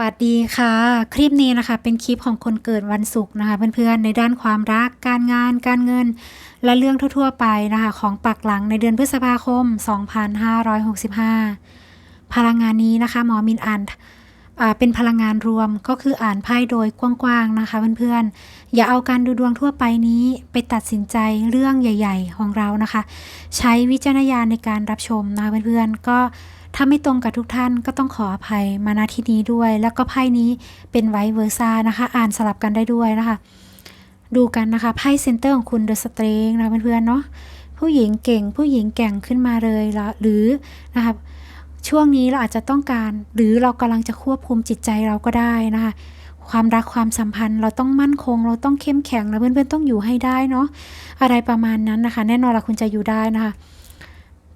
วัสดีค่ะ คลิปนี้นะคะ เป็นคลิปของคนเกิดวันศุกร์นะคะ เพื่อนๆในด้านความรักการงานการเงิน และเรื่องทั่วๆไปนะคะ ของปักหลังในเดือนพฤษภาคม 2565 พลังงานนี้นะคะ หมอมินอ่านเป็นพลังงานรวมก็คืออ่านไพ่โดยกว้างๆนะคะเพื่อนๆ อย่าเอาการดูดวงทั่วไปนี้ไปตัดสินใจเรื่องใหญ่ ๆ ของเรานะคะ ใช้วิจารณญาณในการรับชมนะคะเพื่อนๆก็ ถ้าไม่ตรงกับทุกท่านก็ต้องขออภัยมาณที่นี้ด้วย แล้วก็ไพ่นี้เป็นไวเวอร์ซ่านะคะ อ่านสลับกันได้ด้วยนะคะ ดูกันนะคะไพ่เซนเตอร์ของคุณเดอะสเตรงนะเพื่อนๆเนาะผู้หญิงเก่งผู้หญิงแก่งขึ้นมาเลยลหรือนะคะช่วงนี้เราอาจจะต้องการ หรือเรากำลังจะควบคุมจิตใจเราก็ได้นะคะความรักความสัมพันธ์เราต้องมั่นคง เราต้องเข้มแข็งนะเพื่อนๆต้องอยู่ให้ได้เนาะอะไรประมาณนั้นนะคะ แน่นอนละคุณจะอยู่ได้นะคะ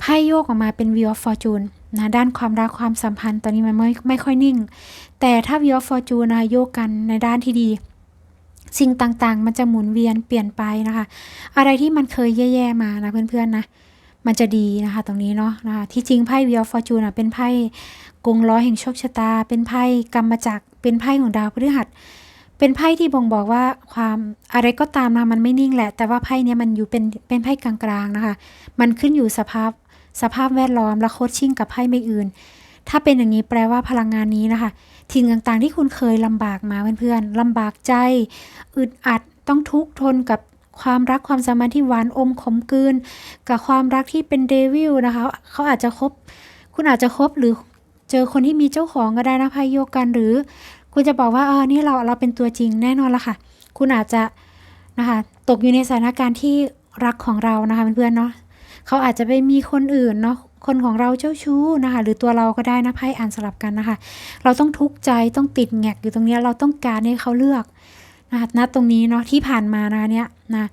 ไพ่โยกออกมาเป็น Wheel of Fortune นะด้านความรักความสัมพันธ์ตอนนี้มันไม่ไม่ค่อยนิ่ง แต่ถ้า Wheel of Fortune นะคะโยกกันในด้านที่ดี สิ่งต่างๆ มันจะหมุนเวียนเปลี่ยนไปนะคะ อะไรที่มันเคยแย่ๆมานะเพื่อนๆนะมันจะดีนะคะ ตรงนี้เนาะนะคะที่จริงไพ่ Wheel of Fortune อะเป็นไพ่กงล้อแห่งโชคชะตา เป็นไพ่กรรมจักรเป็นไพ่ของดาวพฤหัสเป็นไพ่ที่บ่งบอกว่าความอะไรก็ตามนะมันไม่นิ่งแหละ แต่ว่าไพ่เนี้ยมันอยู่เป็นเป็นไพ่กลางๆนะคะ มันขึ้นอยู่สภาพ สภาพแวดล้อมและโคชชิ่งกับไพ่ใบอื่น ถ้าเป็นอย่างนี้แปลว่าพลังงานนี้นะคะทิ้งต่างๆที่คุณเคยลำบากมาเพื่อนๆลำบากใจ อึดอัดต้องทุกข์ทนกับความรักความสัมพันธ์ที่หวานอมขมกลืน กับความรักที่เป็นเดวิลนะคะ เขาอาจจะคบ คุณอาจจะคบหรือเจอคนที่มีเจ้าของก็ได้นะพายโยกกันหรือ คุณจะบอกว่าเออนี่เราเราเป็นตัวจริงแน่นอนละค่ะ คุณอาจจะนะคะตกอยู่ในสถานการณ์ที่รักของเรานะคะเพื่อนๆเนาะ เขาอาจจะไปมีคนอื่นเนาะคนของเราเจ้าชู้นะคะหรือตัวเราก็ได้นะไพ่อ่านสลับกันนะคะ เราต้องทุกข์ใจต้องติดแงกอยู่ตรงนี้เราต้องการให้เขาเลือกนะคะณตรงนี้เนาะที่ผ่านมานะเนี่ยนะ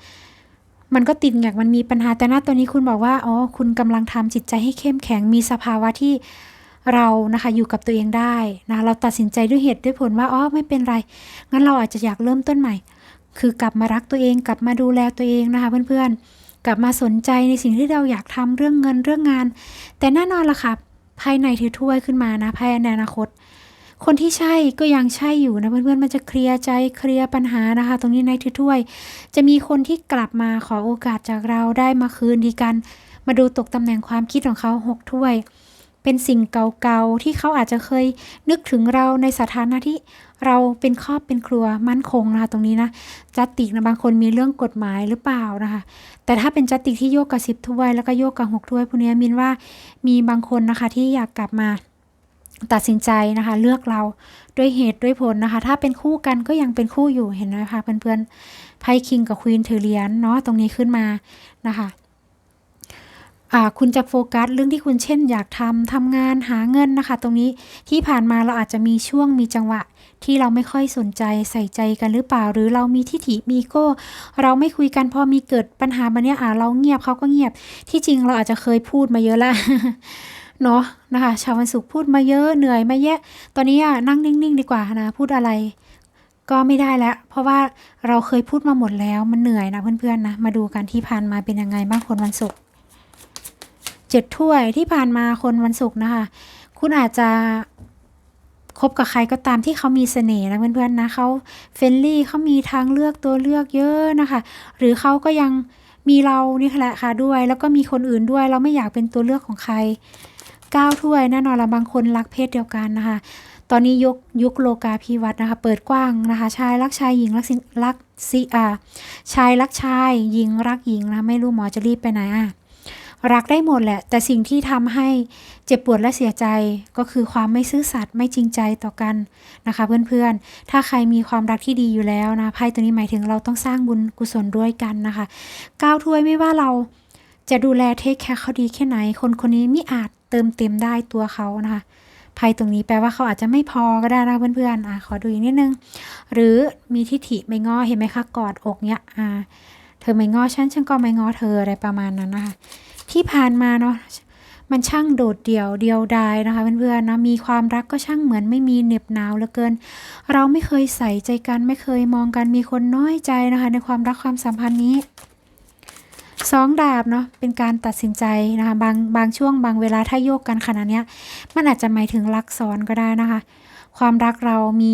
มันก็ติดแงกมันมีปัญหาแต่ณตอนนี้คุณบอกว่าอ๋อคุณกำลังทำจิตใจให้เข้มแข็งมีสภาวะที่เรานะคะอยู่กับตัวเองได้นะเราตัดสินใจด้วยเหตุด้วยผลว่าอ๋อไม่เป็นไรงั้นเราอาจจะอยากเริ่มต้นใหม่ คือกลับมารักตัวเองกลับมาดูแลตัวเองนะคะเพื่อนๆ กลับมาสนใจในสิ่งที่เราอยากทำเรื่องเงินเรื่องงาน แต่แน่นอนละค่ะ ภายในถือถ้วยขึ้นมานะภายในอนาคต คนที่ใช่ก็ยังใช่อยู่นะเพื่อนๆมันจะเคลียร์ใจเคลียร์ปัญหานะคะ ตรงนี้ในถือถ้วย จะมีคนที่กลับมาขอโอกาสจากเราได้มาคืนดีกัน มาดูตกตำแหน่งความคิดของเขาหกถ้วย เป็นสิ่งเก่าๆ ที่เขาอาจจะเคยนึกถึงเราในสถานะที่เราเป็นครอบเป็นครัวมั่นคงนะคะตรงนี้นะจัตติกนะบางคนมีเรื่องกฎหมายหรือเปล่านะคะ แต่ถ้าเป็นจัตติกที่โยกกับสิบถ้วยแล้วก็โยกกับหกถ้วยพวกนี้มินว่ามีบางคนนะคะที่อยากกลับมาตัดสินใจนะคะ เลือกเราด้วยเหตุด้วยผลนะคะ ถ้าเป็นคู่กันก็ยังเป็นคู่อยู่เห็นไหมคะเพื่อนๆไพ่คิงกับควีนถือเหรียญเนาะตรงนี้ขึ้นมานะคะ คุณจะโฟกัสเรื่องที่คุณเช่น อยากทำทำงานหาเงินนะคะ ตรงนี้ที่ผ่านมาเราอาจจะมีช่วงมีจังหวะ ที่เราไม่ค่อยสนใจใส่ใจกันหรือเปล่า หรือเรามีทิฐิมีโก้ เราไม่คุยกันพอมีเกิดปัญหามาเนี้ยอ่าเราเงียบเขาก็เงียบ ที่จริงเราอาจจะเคยพูดมาเยอะแล้วเนาะนะคะ ชาววันศุกร์พูดมาเยอะเหนื่อยมาแยะ ตอนนี้อะนั่งนิ่งๆ ดีกว่านะพูดอะไรก็ไม่ได้แล้ว เพราะว่าเราเคยพูดมาหมดแล้วมันเหนื่อยนะเพื่อนๆนะมาดูกันที่ผ่านมาเป็นยังไงบ้างคนวันศุกร์ เจ็ดถ้วยที่ผ่านมาคนวันศุกร์นะคะ คุณอาจจะคบกับใครก็ตามที่เขามีเสน่ห์นะเพื่อนๆนะเขาเฟรนลี่เขามีทางเลือกตัวเลือกเยอะนะคะ หรือเขาก็ยังมีเรานี่แหละค่ะด้วย แล้วก็มีคนอื่นด้วย เราไม่อยากเป็นตัวเลือกของใครก้าวถ้วยแน่นอนละบางคนรักเพศเดียวกันนะคะ ตอนนี้ยกยุคโลกาภิวัตน์นะคะ เปิดกว้างนะคะ ชายรักชายหญิงรักสิรักสิอ่าชายรักชายหญิงรักหญิงนะไม่รู้หมอจะรีบไปไหนอะ รักได้หมดแหละ แต่สิ่งที่ทำให้เจ็บปวดและเสียใจก็คือความไม่ซื่อสัตย์ไม่จริงใจต่อกันนะคะเพื่อนๆ ถ้าใครมีความรักที่ดีอยู่แล้วนะไพ่ตัวนี้หมายถึงเราต้องสร้างบุญกุศลด้วยกันนะคะก้าวถ้วยไม่ว่าเราจะดูแลเทคแคร์เขาดีแค่ไหน คนคนนี้ไม่อาจเติมเต็มได้ตัวเขานะคะไพ่ตรงนี้แปลว่าเขาอาจจะไม่พอก็ได้นะเพื่อนๆอะขอดูอีกนิดนึง หรือมีทิฐิไม่งอเห็นไหมคะกอดอกเนี้ยอ่าเธอไม่งอฉันฉันก็ไม่งอเธออะไรประมาณนั้นนะคะ ที่ผ่านมาเนาะมันช่างโดดเดี่ยวเดียวดายนะคะเพื่อนๆนะมีความรักก็ช่างเหมือนไม่มีเหน็บหนาวเหลือเกิน เราไม่เคยใส่ใจกันไม่เคยมองกันมีคนน้อยใจนะคะ ในความรักความสัมพันธ์นี้สองดาบเนาะเป็นการตัดสินใจนะคะบางบางช่วงบางเวลาถ้าโยกกันขนาดนี้มันอาจจะหมายถึงรักซ้อนก็ได้นะคะ ความรักเรามี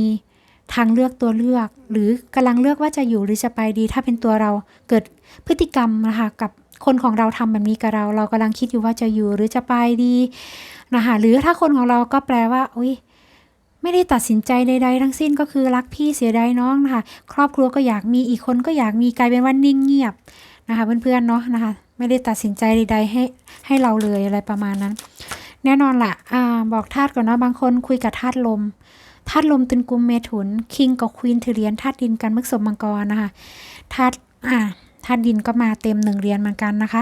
ทางเลือกตัวเลือก หรือกำลังเลือกว่าจะอยู่หรือจะไปดี ถ้าเป็นตัวเราเกิดพฤติกรรมนะคะกับ คนของเราทำแบบนี้กับเรา เรากำลังคิดอยู่ว่าจะอยู่หรือจะไปดีนะคะหรือถ้าคนของเราก็แปลว่าอุ้ยไม่ได้ตัดสินใจใดๆทั้งสิ้นก็คือรักพี่เสียดายน้องนะคะครอบครัวก็อยากมีอีกคนก็อยากมีกลายเป็นว่านิ่งเงียบนะคะเพื่อนๆเนาะนะคะไม่ได้ตัดสินใจใดๆให้ให้เราเลยอะไรประมาณนั้น แน่นอนละอ่าบอกธาตุก่อนเนาะบางคนคุยกับธาตุลมธาตุลมตึนกุมเมถุนคิงกับควีนเทเรียนธาตุดินกันมึกสมมังกรนะคะธาตุอ่าาตุดินก็มาเต็มหนึ่งเรียนเหมือนกันนะคะ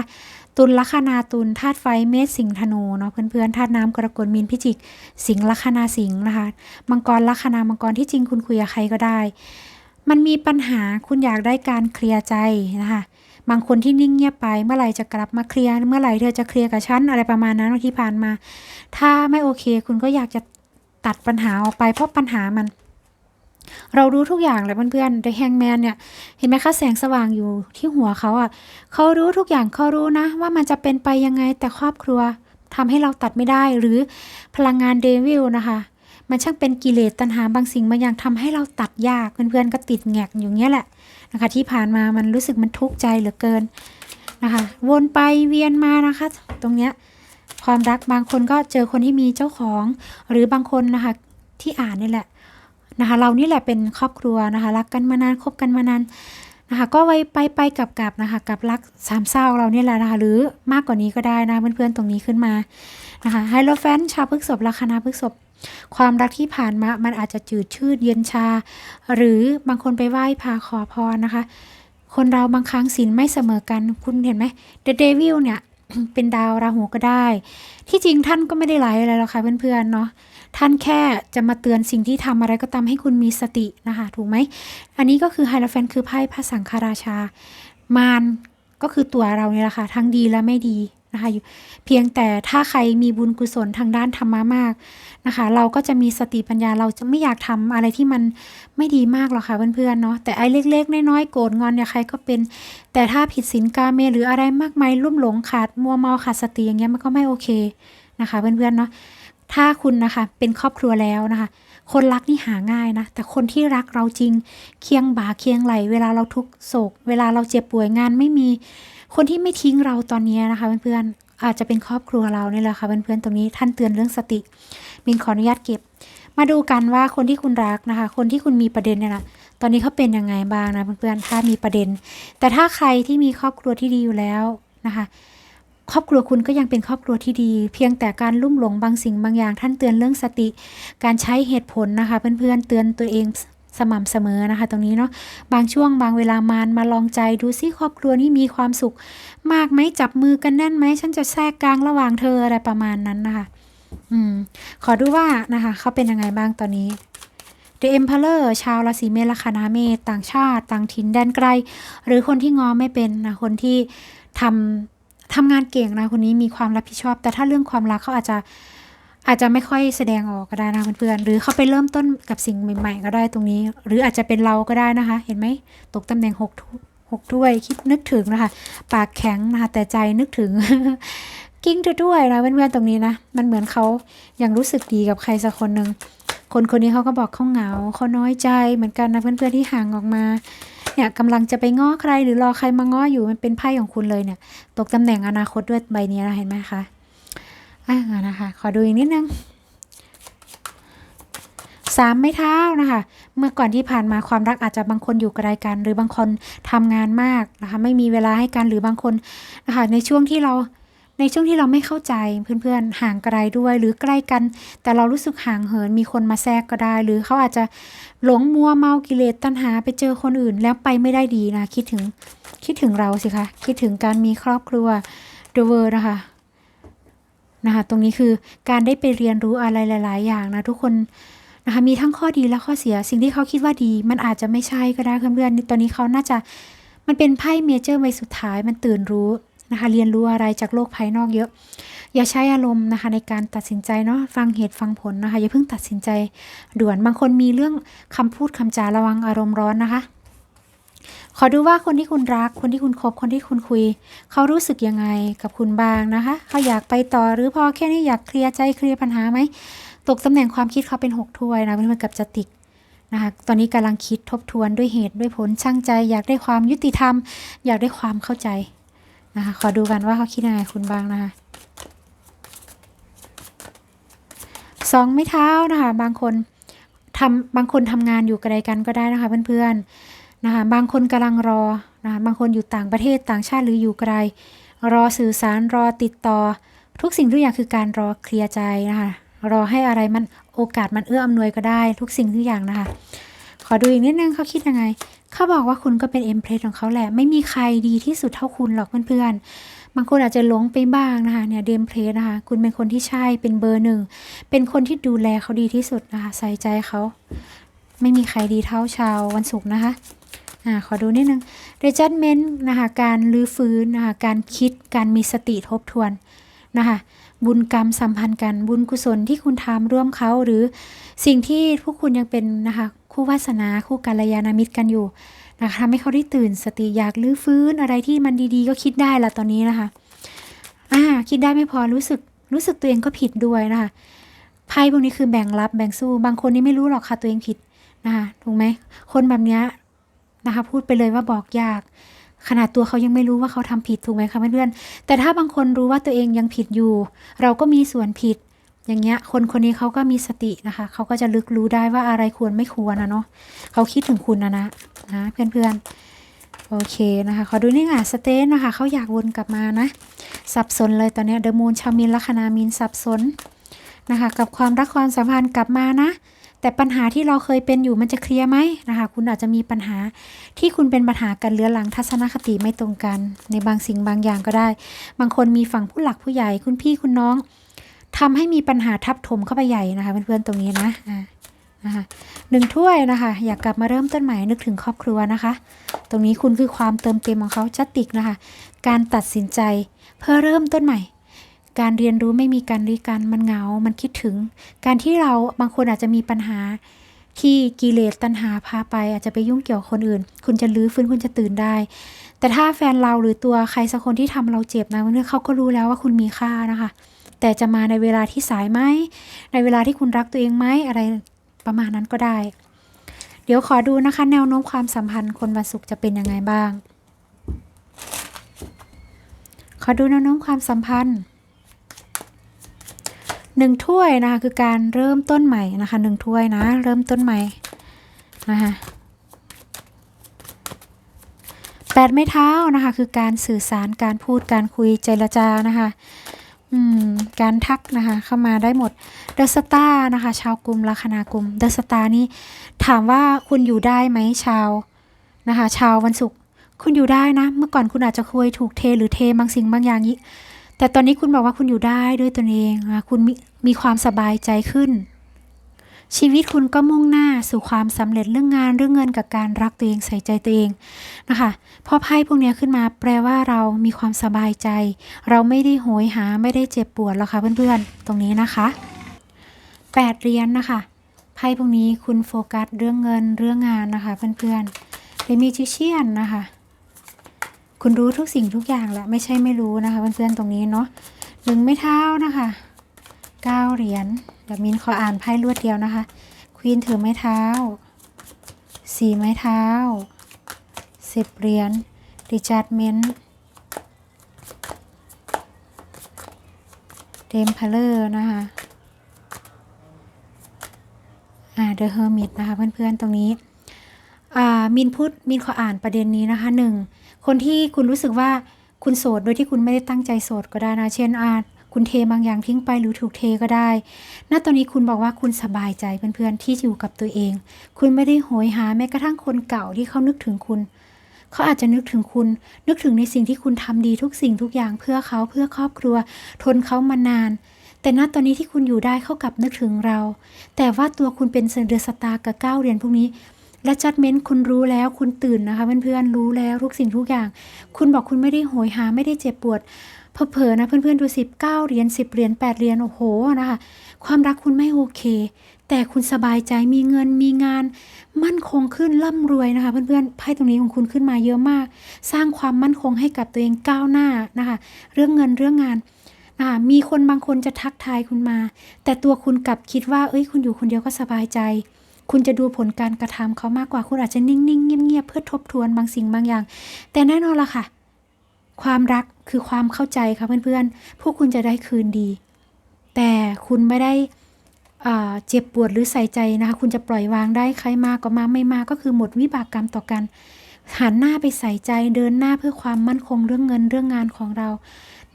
ตุลลัคนาตุลธาตุไฟเมษสิงห์ธนูเนาะเพื่อนๆธาตุน้ำกรกฎมีนพิจิก สิงห์ลัคนาสิงห์นะคะ มังกรลัคนามังกรที่จริงคุณคุยกับใครก็ได้ มันมีปัญหาคุณอยากได้การเคลียร์ใจนะคะบางคนที่นิ่งเงียบไปเมื่อไหร่จะกลับมาเคลียร์เมื่อไหร่เธอจะเคลียร์กับฉันอะไรประมาณนั้นที่ผ่านมา ถ้าไม่โอเค คุณก็อยากจะตัดปัญหาออกไปเพราะปัญหามัน เรารู้ทุกอย่างเลยเพื่อนๆแต่แฮงแมนเนี่ย เห็นไหมคะแสงสว่างอยู่ที่หัวเขาอะเขารู้ทุกอย่างเขารู้นะ ว่ามันจะเป็นไปยังไงแต่ครอบครัวทำให้เราตัดไม่ได้หรือพลังงานเดวิลนะคะมันช่างเป็นกิเลสตัณหาบางสิ่งบางอย่างทำให้เราตัดยากเพื่อนๆก็ติดแงกอยู่เงี้ยแหละนะคะ ที่ผ่านมามันรู้สึกมันทุกข์ใจเหลือเกินนะคะ วนไปเวียนมานะคะ ตรงเนี้ยความรักบางคนก็เจอคนที่มีเจ้าของ หรือบางคนนะคะที่อ่านนี่แหละ นะคะ เรานี่แหละเป็นครอบครัวนะคะรักกันมานานคบกันมานานนะคะก็ไว้ไปไปกับกับนะคะกับรักสามเศร้าเราเนี่ยแหละนะคะหรือมากกว่านี้ก็ได้นะเพื่อนๆตรงนี้ขึ้นมานะคะไฮโลแฟนชาวพฤกษบลัคนาพฤกษบความรักที่ผ่านมามันอาจจะจืดชืดเย็นชา หรือบางคนไปไหว้พาขอพรนะคะ คนเราบางครั้งศีลไม่เสมอกันคุณเห็นไหม The Devil เนี่ยเป็นดาวราหูก็ได้ ที่จริงท่านก็ไม่ได้ร้ายอะไรหรอกค่ะเพื่อนๆเนาะ ท่านแค่จะมาเตือนสิ่งที่ทำอะไรก็ตามให้คุณมีสตินะคะ ถูกไหม อันนี้ก็คือไฮโลแฟนคือไพ่พระสังฆราชา มารก็คือตัวเราเนี่ยแหละค่ะ ทั้งดีและไม่ดีนะคะเพียงแต่ถ้าใครมีบุญกุศลทางด้านธรรมะมากนะคะ เราก็จะมีสติปัญญาเราจะไม่อยากทำอะไรที่มันไม่ดีมากหรอกค่ะเพื่อนๆเนาะแต่ไอ้เล็กๆน้อยๆโกรธงอนเนี่ยใครก็เป็น แต่ถ้าผิดศีลกาเมหรืออะไรมากมายลุ่มหลงขาดมัวเมาขาดสติอย่างเงี้ยมันก็ไม่โอเคนะคะเพื่อนๆเนาะ ถ้าคุณนะคะเป็นครอบครัวแล้วนะคะ คนรักนี่หาง่ายนะ แต่คนที่รักเราจริง เคียงบ่าเคียงไหล เวลาเราทุกโศก เวลาเราเจ็บป่วยงานไม่มี คนที่ไม่ทิ้งเราตอนนี้นะคะเพื่อนๆ อาจจะเป็นครอบครัวเราเนี่ยแหละค่ะเพื่อนๆ ตรงนี้ท่านเตือนเรื่องสติ มินขออนุญาตเก็บ มาดูกันว่าคนที่คุณรักนะคะ คนที่คุณมีประเด็นเนี่ยนะตอนนี้เขาเป็นยังไงบ้างนะเพื่อนๆ ถ้ามีประเด็น แต่ถ้าใครที่มีครอบครัวที่ดีอยู่แล้วนะคะ ครอบครัวคุณก็ยังเป็นครอบครัวที่ดี เพียงแต่การลุ่มหลงบางสิ่งบางอย่างท่านเตือนเรื่องสติ การใช้เหตุผลนะคะ เพื่อนๆเตือนตัวเองสม่ำเสมอนะคะ ตรงนี้เนาะบางช่วงบางเวลามานมาลองใจดูซิครอบครัวนี้มีความสุข มากไหมจับมือกันแน่นไหมฉันจะแทรกกลางระหว่างเธออะไรประมาณนั้นนะคะ อืม ขอดูว่านะคะเขาเป็นยังไงบ้างตอนนี้ The Emperor ชาวราศีเมษลัคนาเมษต่างชาติ ต่างถิ่นแดนไกล หรือคนที่งอไม่เป็นนะคนที่ทำ ทำงานเก่งนะคนนี้มีความรับผิดชอบ แต่ถ้าเรื่องความรักเขาอาจจะอาจจะไม่ค่อยแสดงออกก็ได้นะเพื่อนๆหรือเขาไปเริ่มต้นกับสิ่งใหม่ ๆ ก็ได้ตรงนี้ หรืออาจจะเป็นเราก็ได้นะคะ เห็นไหมตกตำแหน่งหกทุหกถ้วยคิดนึกถึงนะคะ ปากแข็งนะคะแต่ใจนึกถึงกิ้งด้วยนะเพื่อนๆตรงนี้นะ มันเหมือนเขายังรู้สึกดีกับใครสักคนหนึ่ง คนคนนี้เขาก็บอกเขาเหงาเขาน้อยใจเหมือนกันนะเพื่อนๆที่ห่างออกมาเนี่ยกำลังจะไปง้อใครหรือรอใครมาง้ออยู่มันเป็นไพ่ของคุณเลยเนี่ยตกตำแหน่งอนาคตด้วยใบนี้นะเห็นไหมคะอ่านะคะขอดูอีกนิดนึงสามไม่เท้านะคะ เมื่อก่อนที่ผ่านมาความรักอาจจะบางคนอยู่ไกลกัน หรือบางคนทำงานมากนะคะ ไม่มีเวลาให้กันหรือบางคนนะคะในช่วงที่เรา ในช่วงที่เราไม่เข้าใจเพื่อนๆห่างไกลด้วยหรือใกล้กัน แต่เรารู้สึกห่างเหินมีคนมาแทรกก็ได้ หรือเขาอาจจะหลงมัวเมากิเลสตัณหาไปเจอคนอื่นแล้วไปไม่ได้ดีนะ คิดถึงคิดถึงเราสิคะ คิดถึงการมีครอบครัวเดอะเวอร์นะคะนะคะตรงนี้คือการได้ไปเรียนรู้อะไรหลาย ๆ อย่างนะทุกคนนะคะมีทั้งข้อดีและข้อเสียสิ่งที่เขาคิดว่าดี มันอาจจะไม่ใช่ก็ได้เพื่อนๆตอนนี้เขาน่าจะมันเป็นไพ่เมเจอร์ใบสุดท้ายมันตื่นรู้ นะคะเรียนรู้อะไรจากโลกภายนอกเยอะ อย่าใช้อารมณ์นะคะในการตัดสินใจเนาะฟังเหตุฟังผลนะคะอย่าเพิ่งตัดสินใจด่วนบางคนมีเรื่องคำพูดคำจาระวังอารมณ์ร้อนนะคะ ขอดูว่าคนที่คุณรัก คนที่คุณคบคนที่คุณคุย เขารู้สึกยังไงกับคุณบ้างนะคะเขาอยากไปต่อหรือพอแค่นี้อยากเคลียร์ใจเคลียร์ปัญหาไหมตกตำแหน่งความคิดเขาเป็นหกถ้วยนะเพื่อนๆกับจติกนะคะตอนนี้กำลังคิดทบทวนด้วยเหตุด้วยผลช่างใจ อยากได้ความยุติธรรม อยากได้ความเข้าใจ นะคะขอดูกันว่าเขาคิดยังไงคุณบ้างนะคะสองไม้เท้านะคะ บางคนทำบางคนทำงานอยู่ไกลกันก็ได้นะคะเพื่อนๆนะคะบางคนกำลังรอนะคะบางคนอยู่ต่างประเทศต่างชาติหรืออยู่ไกล รอสื่อสารรอติดต่อ ทุกสิ่งทุกอย่างคือการรอเคลียร์ใจนะคะรอให้อะไรมันโอกาสมันเอื้ออำนวยก็ได้ ทุกสิ่งทุกอย่างนะคะ ขอดูอีกนิดนึงเขาคิดยังไง เขาบอกว่าคุณก็เป็นเอ็มเพรสของเขาแหละ ไม่มีใครดีที่สุดเท่าคุณหรอกเพื่อนๆ บางคนอาจจะหลงไปบ้างนะคะเนี่ยเดมเพลสนะคะ คุณเป็นคนที่ใช่ เป็นเบอร์หนึ่ง เป็นคนที่ดูแลเขาดีที่สุดนะคะ ใส่ใจเขา ไม่มีใครดีเท่าชาววันศุกร์นะคะอ่าขอดูนิดนึง readjustment นะคะ การรื้อฟื้นนะคะ การคิด การมีสติทบทวนนะคะบุญกรรมสัมพันธ์กันบุญกุศลที่คุณทำร่วมเขาหรือสิ่งที่พวกคุณยังเป็นนะคะ คู่วาสนาคู่กัลยาณมิตรกันอยู่นะคะทำให้เขาได้ตื่นสติอยากรื้อฟื้นอะไรที่มันดีๆ ก็คิดได้ละตอนนี้นะคะอ่าคิดได้ไม่พอรู้สึกรู้สึกตัวเองก็ผิดด้วยนะคะไพ่พวกนี้คือแบ่งรับแบ่งสู้บางคนนี่ไม่รู้หรอกค่ะตัวเองผิดนะคะถูกไหมคนแบบนี้นะคะพูดไปเลยว่าบอกยาก ขนาดตัวเขายังไม่รู้ว่าเขาทำผิดถูกไหมคะเพื่อนๆแต่ถ้าบางคนรู้ว่าตัวเองยังผิดอยู่ เราก็มีส่วนผิด อย่างเงี้ยคนคนนี้เขาก็มีสตินะคะ เขาก็จะลึกรู้ได้ว่าอะไรควรไม่ควรนะเนาะเขาคิดถึงคุณนะนะนะเพื่อนๆ โอเคนะคะ ขอดูนี่ค่ะสเตนนะคะเขาอยากวนกลับมานะ สับสนเลยตอนเนี้เดอะมูนชาวมินลัคนามินสับสนนะคะ กับความรักความสัมพันธ์กลับมานะแต่ปัญหาที่เราเคยเป็นอยู่มันจะเคลียร์ไหมนะคะ คุณอาจจะมีปัญหาที่คุณเป็นปัญหากันเรื้อรังทัศนคติไม่ตรงกัน ในบางสิ่งบางอย่างก็ได้ บางคนมีฝั่งผู้หลักผู้ใหญ่คุณพี่คุณน้อง ทำให้มีปัญหาทับถมเข้าไปใหญ่นะคะเพื่อนๆตรงนี้นะอ่านะคะหนึ่งถ้วยนะคะ อยากกลับมาเริ่มต้นใหม่นึกถึงครอบครัวนะคะ ตรงนี้คุณคือความเติมเต็มของเขาจัดติกนะคะ การตัดสินใจเพื่อเริ่มต้นใหม่ การเรียนรู้ไม่มีการรีกันมันเหงา มันคิดถึง การที่เราบางคนอาจจะมีปัญหาที่กิเลสตัณหาพาไป อาจจะไปยุ่งเกี่ยวคนอื่น คุณจะลื้อฟื้นคุณจะตื่นได้ แต่ถ้าแฟนเราหรือตัวใครสักคนที่ทำเราเจ็บนะเพื่อนเขาก็รู้แล้วว่าคุณมีค่านะคะ แต่จะมาในเวลาที่สายไหม ในเวลาที่คุณรักตัวเองไหมอะไรประมาณนั้นก็ได้ เดี๋ยวขอดูนะคะ แนวโน้มความสัมพันธ์คนวันศุกร์จะเป็นยังไงบ้าง ขอดูแนวโน้มความสัมพันธ์หนึ่งถ้วยนะคะคือการเริ่มต้นใหม่นะคะหนึ่งถ้วยนะ เริ่มต้นใหม่นะคะแปดไม้เท้านะคะ คือการสื่อสารการพูดการคุยเจรจานะคะ อืมการทักนะคะ เข้ามาได้หมดเดอะสตาร์นะคะ ชาวกลุ่มลัคนากลุ่มเดอะสตาร์นี่ถามว่าคุณอยู่ได้ไหมชาวนะคะ ชาววันศุกร์คุณอยู่ได้นะ เมื่อก่อนคุณอาจจะเคยถูกเทหรือเทบางสิ่งบางอย่างนี้แต่ตอนนี้คุณบอกว่าคุณอยู่ได้ด้วยตนเองนะคุณมีมีความสบายใจขึ้น ชีวิตคุณก็มุ่งหน้าสู่ความสำเร็จเรื่องงานเรื่องเงินกับการรักตัวเองใส่ใจตัวเองนะคะพอไพ่พวกนี้ขึ้นมาแปลว่าเรามีความสบายใจ เราไม่ได้โหยหาไม่ได้เจ็บปวดแล้วค่ะเพื่อนๆ ตรงนี้นะคะแปดเหรียญนนะคะไพ่พวกนี้คุณโฟกัสเรื่องเงินเรื่องงานนะคะเพื่อนๆเดมิจิเชียนนะคะคุณรู้ทุกสิ่งทุกอย่างแหละไม่ใช่ไม่รู้นะคะเพื่อนๆตรงนี้เนาะหนึ่งไม่เท้านะคะเก้าเหรียญ เดี๋ยวมินขออ่านไพ่รวดเดียวนะคะ ควีนถือไม้เท้าสี่ไม้เท้าสิบเหรียญดิจาร์ดเมนเดมพาเลอร์นะคะอ่าเดอะเฮอร์มิตนะคะ เพื่อนๆตรงนี้อ่ามินพูดมินขออ่านประเด็นนี้นะคะหนึ่งคนที่คุณรู้สึกว่าคุณโสดโดยที่คุณไม่ได้ตั้งใจโสดก็ได้นะ เช่นอา คุณเทบางอย่างทิ้งไปหรือถูกเทก็ได้ ณ ตอนนี้คุณบอกว่าคุณสบายใจเพื่อนๆที่อยู่กับตัวเอง คุณไม่ได้โหยหาแม้กระทั่งคนเก่าที่เขานึกถึงคุณ เขาอาจจะนึกถึงคุณ นึกถึงในสิ่งที่คุณทำดีทุกสิ่งทุกอย่างเพื่อเขาเพื่อครอบครัว ทนเขามานานแต่ณตอนนี้ที่คุณอยู่ได้เข้ากับนึกถึงเรา แต่ว่าตัวคุณเป็นเดือสตาร์กับเก้าเรียญพวกนี้ และจัดเม้นคุณรู้แล้วคุณตื่นนะคะเพื่อนๆรู้แล้วทุกสิ่งทุกอย่าง คุณบอกคุณไม่ได้โหยหาไม่ได้เจ็บปวด เผลอนะเพื่อนๆดูสิบเก้าเหรียญสิบเหรียญแปดเหรียญโอ้โหนะคะความรักคุณไม่โอเค แต่คุณสบายใจมีเงินมีงาน มั่นคงขึ้นร่ำรวยนะคะ เพื่อนๆไพ่ตรงนี้ของคุณขึ้นมาเยอะมาก สร้างความมั่นคงให้กับตัวเองก้าวหน้านะคะ เรื่องเงินเรื่องงานอ่ามีคนบางคนจะทักทายคุณมา แต่ตัวคุณกลับคิดว่า เอ้ย คุณอยู่คนเดียวก็สบายใจ คุณจะดูผลการกระทำเขามากกว่า คุณอาจจะนิ่งๆเงียบๆเพื่อทบทวนบางสิ่งบางอย่าง แต่แน่นอนละค่ะ ความรักคือความเข้าใจค่ะเพื่อนๆ พวกคุณจะได้คืนดี แต่คุณไม่ได้เจ็บปวดหรือใส่ใจนะคะ คุณจะปล่อยวางได้ใครมาก็มาไม่มาก็คือหมดวิบากกรรมต่อกัน หันหน้าไปใส่ใจเดินหน้าเพื่อความมั่นคงเรื่องเงินเรื่องงานของเรา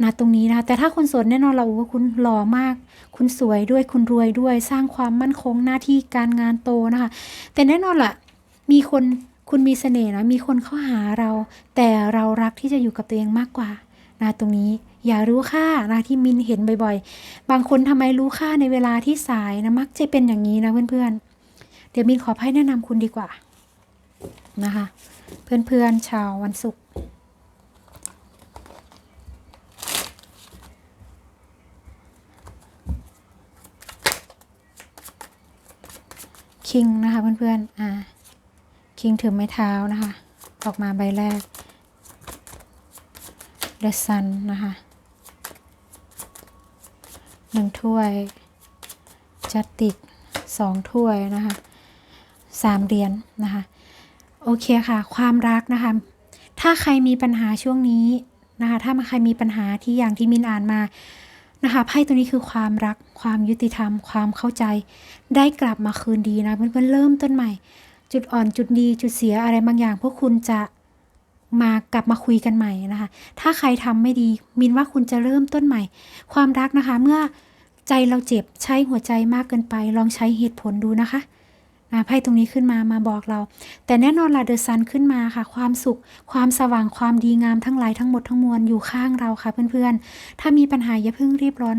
นะตรงนี้นะคะแต่ถ้าคนโสดแน่นอนเราว่าคุณหล่อมาก คุณสวยด้วยคุณรวยด้วย สร้างความมั่นคงหน้าที่การงานโตนะคะ แต่แน่นอนล่ะ มีคน คุณมีเสน่ห์นะมีคนเข้าหาเรา แต่เรารักที่จะอยู่กับตัวเองมากกว่านะตรงนี้อย่ารู้ค่านะที่มินเห็นบ่อยๆ บางคนทำไมรู้ค่าในเวลาที่สายนะมักจะเป็นอย่างนี้นะเพื่อนๆ เดี๋ยวมินขอให้แนะนำคุณดีกว่านะคะ เพื่อนๆชาววันศุกร์คิงนะคะเพื่อนๆอ่า คิงถือไม้เท้านะคะ ออกมาใบแรก The Sun นะคะหนึ่งถ้วยจัตติกสองถ้วยนะคะสามเหรียญนนะคะ โอเคค่ะ ความรักนะคะ ถ้าใครมีปัญหาช่วงนี้นะคะ ถ้าใครมีปัญหาที่อย่างที่มินอ่านมานะคะไพ่ตัวนี้คือความรักความยุติธรรม ความเข้าใจ ได้กลับมาคืนดีนะเพื่อนๆเริ่มต้นใหม่ จุดอ่อนจุดดีจุดเสียอะไรบางอย่าง พวกคุณจะมากลับมาคุยกันใหม่นะคะ ถ้าใครทำไม่ดี มินว่าคุณจะเริ่มต้นใหม่ ความรักนะคะ เมื่อใจเราเจ็บใช้หัวใจมากเกินไป ลองใช้เหตุผลดูนะคะอ่าไพ่ตรงนี้ขึ้นมามาบอกเรา แต่แน่นอนล่ะเดอะซันขึ้นมาค่ะ ความสุข ความสว่างความดีงามทั้งหลายทั้งหมดทั้งมวลอยู่ข้างเราค่ะเพื่อนๆ ถ้ามีปัญหาอย่าเพิ่งรีบร้อน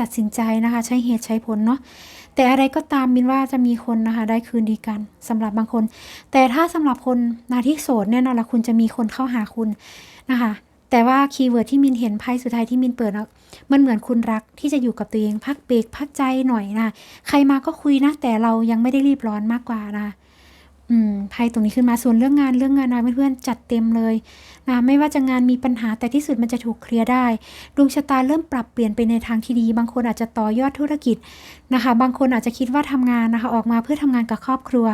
ตัดสินใจนะคะ ใช้เหตุใช้ผลเนาะ แต่อะไรก็ตามมินว่าจะมีคนนะคะ ได้คืนดีกันสำหรับบางคน แต่ถ้าสำหรับคนนาที่โสดแน่นอนละคุณจะมีคนเข้าหาคุณนะคะ แต่ว่าคีย์เวิร์ดที่มินเห็นไพ่สุดท้ายที่มินเปิดแล้วมันเหมือนคุณรักที่จะอยู่กับตัวเองพักเบรกพักใจหน่อยนะใครมาก็คุยนะแต่เรายังไม่ได้รีบร้อนมากกว่านะ อืมไพ่ตรงนี้ขึ้นมาส่วนเรื่องงานเรื่องงานนะเพื่อนๆจัดเต็มเลยนะไม่ว่าจะงานมีปัญหาแต่ที่สุดมันจะถูกเคลียร์ได้ดวงชะตาเริ่มปรับเปลี่ยนไปในทางที่ดี บางคนอาจจะต่อยอดธุรกิจนะคะ บางคนอาจจะคิดว่าทำงานนะคะ ออกมาเพื่อทำงานกับครอบครัว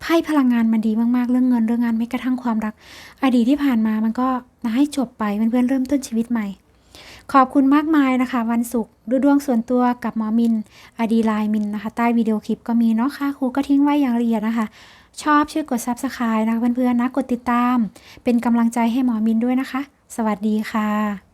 ไพ่พลังงานมันดีมากๆ เรื่องเงินเรื่องงานไม่กระทั่งความรัก อดีตที่ผ่านมามันก็นะให้จบไปเพื่อนๆเริ่มต้นชีวิตใหม่ ขอบคุณมากมายนะคะ วันศุกร์ดูดวงส่วนตัวกับหมอมิน อดีไลน์มินนะคะ ใต้วิดีโอคลิปก็มีเนาะค่ะครูก็ทิ้งไว้อย่างละเอียดนะคะ ชอบช่วยกด Subscribe นะคะเพื่อนๆนะกดติดตาม เป็นกำลังใจให้หมอมินด้วยนะคะ สวัสดีค่ะ